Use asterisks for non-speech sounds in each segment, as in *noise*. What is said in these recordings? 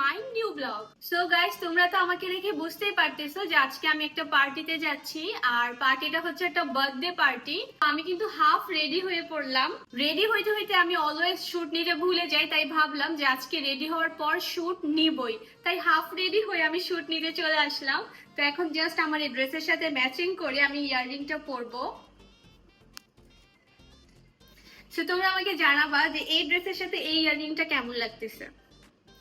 My new blog so guys তোমরা তো আমাকে দেখে বুঝতেই পারতেছো যে আজকে আমি একটা পার্টিতে যাচ্ছি, আর পার্টিটা হচ্ছে একটা বার্থডে পার্টি আমি কিন্তু হাফ রেডি হয়ে পড়লাম। রেডি হইতে হইতে আমি অলওয়েজ শুট নিতে ভুলে যাই, তাই ভাবলাম যে আজকে রেডি হওয়ার পর শুট নিবই। তাই হাফ রেডি হয়ে আমি শুট নিতে চলে আসলাম। তো এখন জাস্ট আমার এই ড্রেসের সাথে ম্যাচিং করে আমি ইয়াররিংটা পরবো। তোমরা আমাকে জানাবা যে এই ড্রেসের সাথে এই ইয়াররিংটা কেমন লাগতেছে।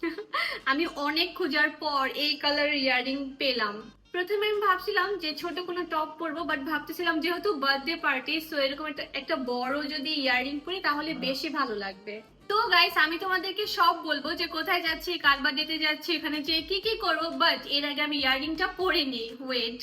*laughs* আমি অনেক খোঁজার পর এই কালার ইয়াররিং পেলাম। প্রথমে আমি ভাবছিলাম যে ছোট কোনো টপ পরবো বাট ভাবতেছিলাম যেহেতু বার্থডে পার্টি সো এরকম একটা বড় যদি ইয়াররিং পরি, তাহলে বেশি ভালো লাগবে। তো গাইস আমি তোমাদেরকে সব বলব যে কোথায় যাচ্ছি, কার বার্থডেতে যাচ্ছি, এখানে যে কি কি করব বাট এর আগে আমি ইয়াররিংটা পরে নিই। ওয়েট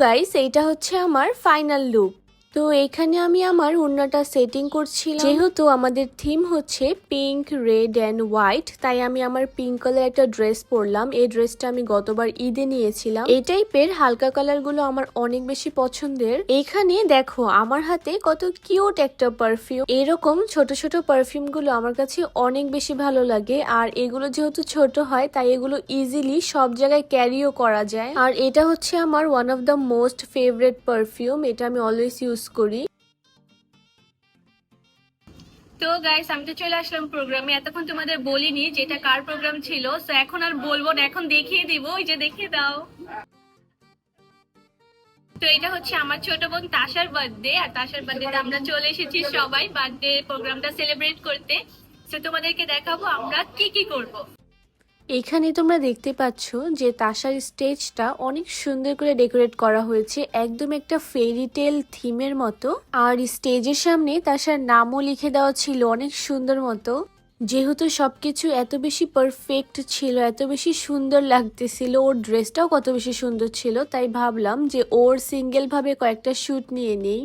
গাইস এইটা হচ্ছে আমার ফাইনাল লুক তো এখানে আমি আমার ওড়নাটা সেটিং করছিলাম। যেহেতু আমাদের থিম হচ্ছে পিঙ্ক রেড অ্যান্ড হোয়াইট তাই আমি আমার পিঙ্ক কালার একটা ড্রেস পরলাম। এই ড্রেসটা আমি গতবার ঈদে নিয়েছিলাম। এই টাইপের হালকা কালারগুলো আমার অনেক বেশি পছন্দের। এখানে দেখো, আমার হাতে কত কিউট একটা পারফিউম এরকম ছোট ছোট পারফিউমগুলো আমার কাছে অনেক বেশি ভালো লাগে। আর এগুলো যেহেতু ছোট হয়, তাই এগুলো ইজিলি সব জায়গায় ক্যারিও করা যায়। আর এটা হচ্ছে আমার one of the most favourite perfume এটা আমি অলওয়েজ ইউজ করি। তো গাইস আমি তো চলে আসলাম প্রোগ্রামে এতক্ষণ তোমাদের বলিনি যেটা কার প্রোগ্রাম ছিল তো এখন আর বলব না, এখন দেখিয়ে দিব, ওই যে দেখিয়ে দাও। তো এটা হচ্ছে আমার ছোট বোন তাশার বার্থডে আর তাশার বার্থডেতে আমরা চলে এসেছি সবাই বার্থডে প্রোগ্রামটা সেলিব্রেট করতে। তো তোমাদেরকে দেখাবো আমরা কি কি করব। এখানে তোমরা দেখতে পাচ্ছ যে তাসার স্টেজটা অনেক সুন্দর করে ডেকোরেট করা হয়েছে, একদম একটা ফেরি টেল থিমের মতো। আর স্টেজের সামনে তাসার নামও লিখে দেওয়া ছিল অনেক সুন্দর মতো। যেহেতু সবকিছু এত বেশি পারফেক্ট ছিল, এত বেশি সুন্দর লাগতেছিল, ওর ড্রেসটাও কত বেশি সুন্দর ছিল, তাই ভাবলাম যে ওর সিঙ্গেল ভাবে কয়েকটা শ্যুট নিয়ে নেই।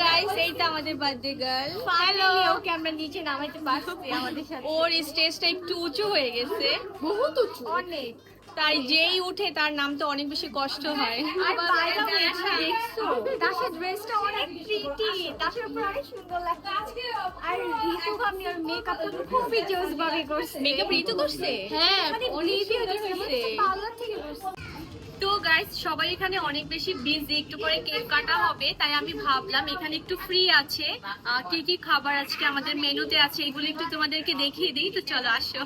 গাইস এই তো আমাদের বার্থডে গার্ল হ্যালো ওকে আমরা নিচে নামাইতে পারছি আমাদের সাথে। ওর স্টেজটা একটু উঁচু হয়ে গেছে। বহুত উঁচু। অনেক। তাই যেই উঠে তার নাম তো অনেক বেশি কষ্ট হয়। আর বাইরে দেখছ তাসের ড্রেসটা অনেক প্রিটি তাসের উপর অনেক সুন্দর লাগছে। আর ঋতু ভাবনি ওর মেকআপ তো খুবই জোস ভাবে করছে। মেকআপ ঋতু করছে? হ্যাঁ অনেক অনেক সুন্দর পার্লার থেকে করছে। তো গাইস সবাই এখানে অনেক বেশি বিজি একটু করে কেক কাটা হবে, তাই আমি ভাবলাম এখানে একটু ফ্রি আছে। কি কি খাবার আজকে আমাদের মেনুতে আছে, এগুলো একটু তোমাদেরকে দেখিয়ে দিই, তো চলো আসো।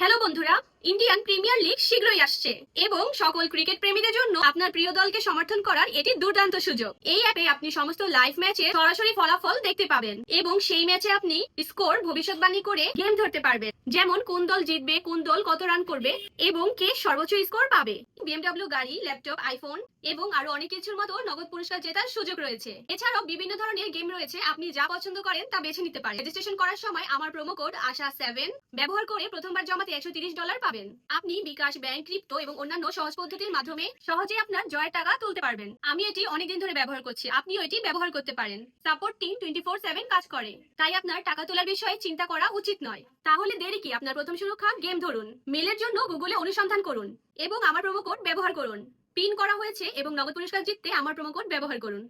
হ্যালো বন্ধুরা ইন্ডিয়ান প্রিমিয়ার লিগ শীঘ্রই আসছে এবং সকল ক্রিকেট প্রেমীদের জন্য আপনার প্রিয় দলকে সমর্থন করার এটি দুর্দান্ত সুযোগ। এই অ্যাপে আপনি সমস্ত লাইভ ম্যাচে সরাসরি ফলাফল দেখতে পাবেন এবং সেই ম্যাচে আপনি স্কোর ভবিষ্যৎবাণী করে গেম ধরতে পারবেন। যেমন কোন দল জিতবে, কোন দল কত রান করবে এবং কে সর্বোচ্চ স্কোর পাবে। বিএমডব্লিউ গাড়ি ল্যাপটপ আইফোন এবং আরও অনেক কিছুর মতো নগদ পুরস্কার জেতার সুযোগ রয়েছে। এছাড়াও বিভিন্ন ধরনের গেম রয়েছে। আপনি যা পছন্দ করেন তা বেছে নিতে পারেন। রেজিস্ট্রেশন করার সময় আমার প্রোমো কোড আশা সেভেন ব্যবহার করে প্রথমবার জমাতে একশো ডলার পাবেন। আপনি বিকাশ ব্যাংক, ক্রিপ্টো এবং অন্যান্য সহজ পদ্ধতির মাধ্যমে সহজে আপনার জয়ের টাকা তুলতে পারবেন। আমি এটি অনেকদিন ধরে ব্যবহার করছি। আপনিও এটি ব্যবহার করতে পারেন। Support team twenty four seven কাজ করে। তাই আপনার টাকা তোলার বিষয়ে চিন্তা করা উচিত নয়। তাহলে দেরি কি? আপনার প্রথম সুরক্ষা গেম ধরুন। মেলের জন্য গুগলে অনুসন্ধান করুন এবং আমার প্রোমো কোড ব্যবহার করুন। পিন করা হয়েছে এবং নগদ পুরস্কার জিততে আমার প্রোমো কোড ব্যবহার করুন।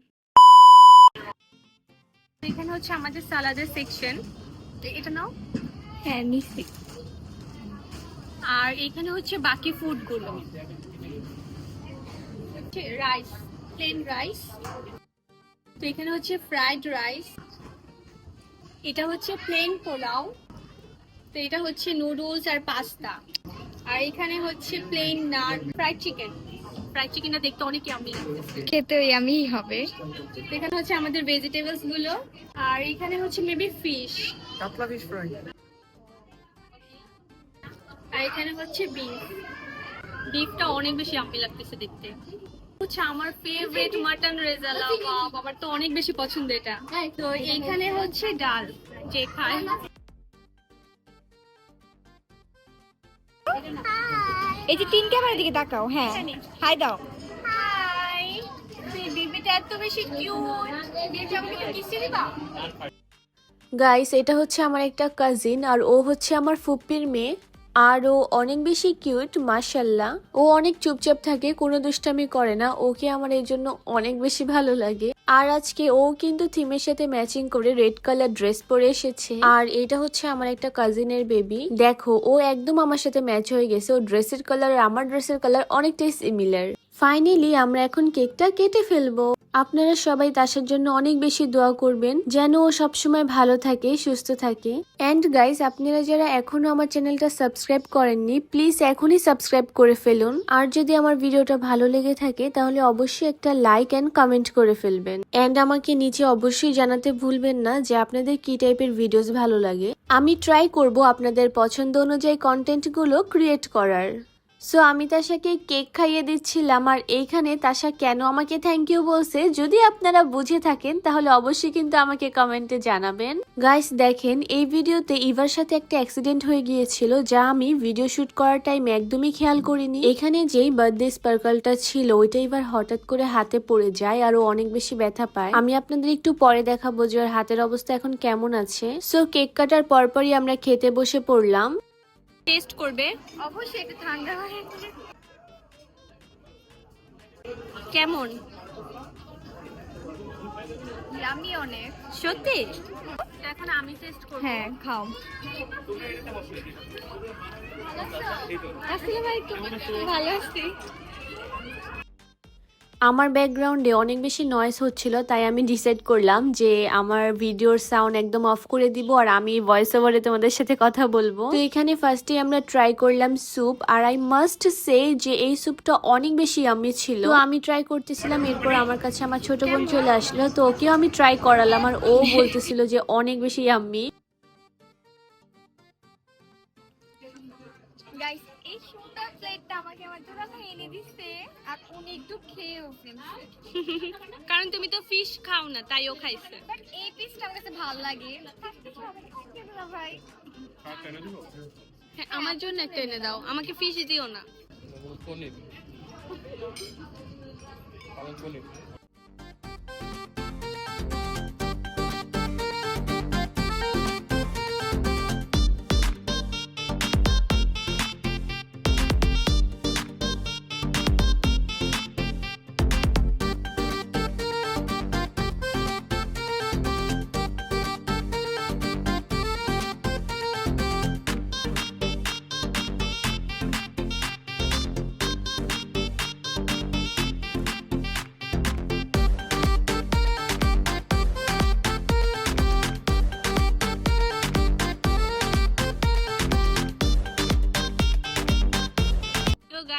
এখানে হচ্ছে আমাদের সালাদের সেকশন এটা নাও। হ্যাঁ মিষ্টি আর এখানে হচ্ছে বাকি ফুডগুলো। রাইস প্লেন রাইস তো এখানে হচ্ছে ফ্রাইড রাইস এটা হচ্ছে প্লেন পোলাও। তো এটা হচ্ছে নুডলস আর পাস্তা আর এখানে হচ্ছে plain naan fried chicken fried চিকেনটা দেখতে অনেক ইয়ামি খেতে আমি হবে। এখানে হচ্ছে আমাদের ভেজিটেবলসগুলো। আর এখানে হচ্ছে মেবি ফিশ কাতলা ফিশ ফ্রাই এখানে হচ্ছে বিফ বিফটা অনেক বেশি আমি লাগতেছে দেখতে। হচ্ছে আমার ফেভারিট মাটন রেজালা আমার তো অনেক বেশি পছন্দ এটা। তো এইখানে হচ্ছে ডাল যে খায়। এই যে তিন ক্যামেরার দিকে তাকাও হ্যাঁ। হাই দাও। হাই বেবিটা এত বেশি কিউট বেবি আমাকে কিসে দিবা গাইস এটা হচ্ছে আমার একটা কাজিন আর ও হচ্ছে আমার ফুপ্পির মেয়ে। আর ও অনেক বেশি কিউট, মাশাল্লাহ। ও অনেক চুপচাপ থাকে, কোনো দুষ্টামি করে না। ওকে আমার এই জন্য অনেক বেশি ভালো লাগে। আর আজকে ও কিন্তু থিমের সাথে ম্যাচিং করে রেড কালার ড্রেস পরে এসেছে। আর এটা হচ্ছে আমার একটা কাজিনের বেবি দেখো, ও একদম আমার সাথে ম্যাচ হয়ে গেছে। ও ড্রেসের কালার আর আমার ড্রেসের কালার অনেকটাই সিমিলার ফাইনালি আমরা এখন কেকটা কেটে ফেলব। আপনারা সবাই তাসার জন্য অনেক বেশি দোয়া করবেন, যেন ও সবসময় ভালো থাকে, সুস্থ থাকে। অ্যান্ড গাইস আপনারা যারা এখনও আমার চ্যানেলটা সাবস্ক্রাইব করেননি প্লিজ এখনই সাবস্ক্রাইব করে ফেলুন। আর যদি আমার ভিডিওটা ভালো লেগে থাকে, তাহলে অবশ্যই একটা লাইক অ্যান্ড কমেন্ট করে ফেলবেন। অ্যান্ড আমাকে নিচে অবশ্যই জানাতে ভুলবেন না যে আপনাদের কি টাইপের ভিডিওস ভালো লাগে। আমি ট্রাই করব আপনাদের পছন্দ অনুযায়ী কন্টেন্টগুলো ক্রিয়েট করার। সো আমি তাশাকে কেক খাইয়ে দিচ্ছিলাম, আর এইখানে তাশা কেন আমাকে থ্যাংক ইউ বলছে, যদি আপনারা বুঝে থাকেন, তাহলে অবশ্যই কিন্তু আমাকে কমেন্টে জানাবেন। গাইস দেখেন, এই ভিডিওতে ইভার সাথে একটা অ্যাক্সিডেন্ট হয়ে গিয়েছিল, যা আমি ভিডিও শুট করার টাইম একদমই খেয়াল করিনি। এখানে যেই বার্থডে স্পার্কলটা ছিল, ওইটা এবার হঠাৎ করে হাতে পড়ে যায়, আর অনেক বেশি ব্যথা পায়। আমি আপনাদের একটু পরে দেখাবো যে ওর হাতের অবস্থা এখন কেমন আছে। সো কেক কাটার পরপরই আমরা খেতে বসে পড়লাম। টেস্ট করবে। অবশ্যই একটু ঠান্ডা হয় কেমন? আমি অনেক। সত্যি? এখন আমি টেস্ট করব। হ্যাঁ খাও। আসসালামু ভাই তুমি ভালো আছি। আমার ব্যাকগ্রাউন্ডে অনেক বেশি নয়েজ হচ্ছিল, তাই আমি ডিসাইড করলাম যে আমার ভিডিওর সাউন্ড একদম অফ করে দিব আর আমি ভয়েস ওভারে তোমাদের সাথে কথা বলব। তো এখানে ফার্স্টে আমরা ট্রাই করলাম স্যুপ আর আই মাস্ট সে যে এই স্যুপটা অনেক বেশি আমি ছিল। তো আমি ট্রাই করতেছিলাম, এরপর আমার কাছে আমার ছোট বোন চলে আসলো, তো ওকেও আমি ট্রাই করালাম আর ও বলতেছিল যে অনেক বেশি সুন্দর প্লেটটা এনে দিছে আর উনি একটু খেয়েও ফেলছে কারণ তুমি তো ফিশ খাও না তাই ও খাইছে। বাট এই পিসটা আমার কাছে ভালো লাগে। ভাই হ্যাঁ, আমার জন্য একটা এনে দাও। আমাকে ফিশ দিও না। পনির।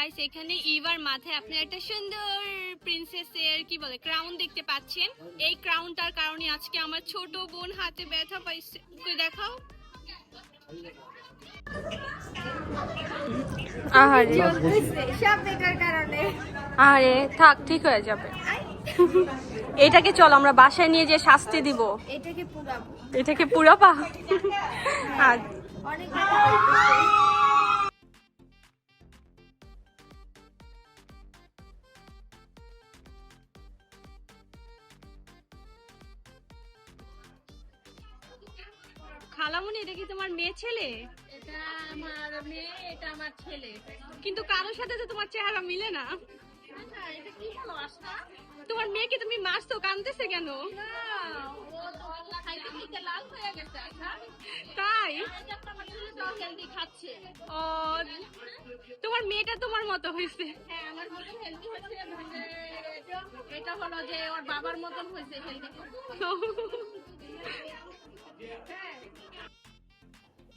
গাইস এখানে ইভার মাথায় আপনি একটা সুন্দর প্রিন্সেসের কি বলে ক্রাউন দেখতে পাচ্ছেন। এই ক্রাউনটার কারণে আজকে আমার ছোট বোন হাতে ব্যথা পাইছে। দেখাও। আহারে। সব বেকার কারণে। আরে থাক ঠিক হয়ে যাবে। এটাকে চল আমরা বাসায় নিয়ে যে শাস্তি দিব। এটাকে পুরাবো। এটাকে পুরাপা আর অনেক খালামুনি এটা কি তোমার মেয়ে ছেলে? এটা আমার মেয়ে এটা আমার ছেলে। কিন্তু কারোর সাথে তো তোমার চেহারা মিলে না। তোমার মেয়েকে তুমি মারছো কানতেছে কেন? তাই? ও তোমার মেয়েটা তোমার মতো হয়েছে। এটা হলো যে ওর বাবার মতন হয়েছে *laughs*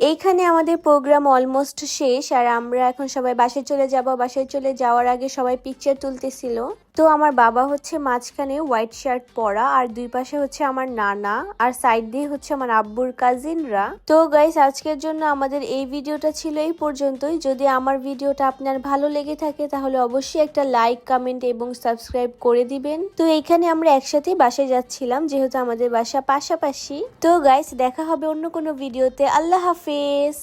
এইখানে আমাদের প্রোগ্রাম অলমোস্ট শেষ আর আমরা এখন সবাই বাসায় চলে যাব। বাসায় চলে যাওয়ার আগে সবাই পিকচার তুলতেছিল। তো আমার বাবা হচ্ছে মাঝখানে হোয়াইট শার্ট পরা, আর দুই পাশে হচ্ছে আমার নানা, আর সাইড দিয়ে হচ্ছে আমার আব্বুর কাজিনরা। তো গাইস আজকের জন্য আমাদের এই ভিডিওটা ছিল এই পর্যন্তই। যদি আমার ভিডিওটা আপনার ভালো লেগে থাকে, তাহলে অবশ্যই একটা লাইক কমেন্ট এবং সাবস্ক্রাইব করে দিবেন। তো এইখানে আমরা একসাথে বাসায় যাচ্ছিলাম, যেহেতু আমাদের বাসা পাশাপাশি। তো গাইস দেখা হবে অন্য কোনো ভিডিওতে। আল্লাহ হাফেজ!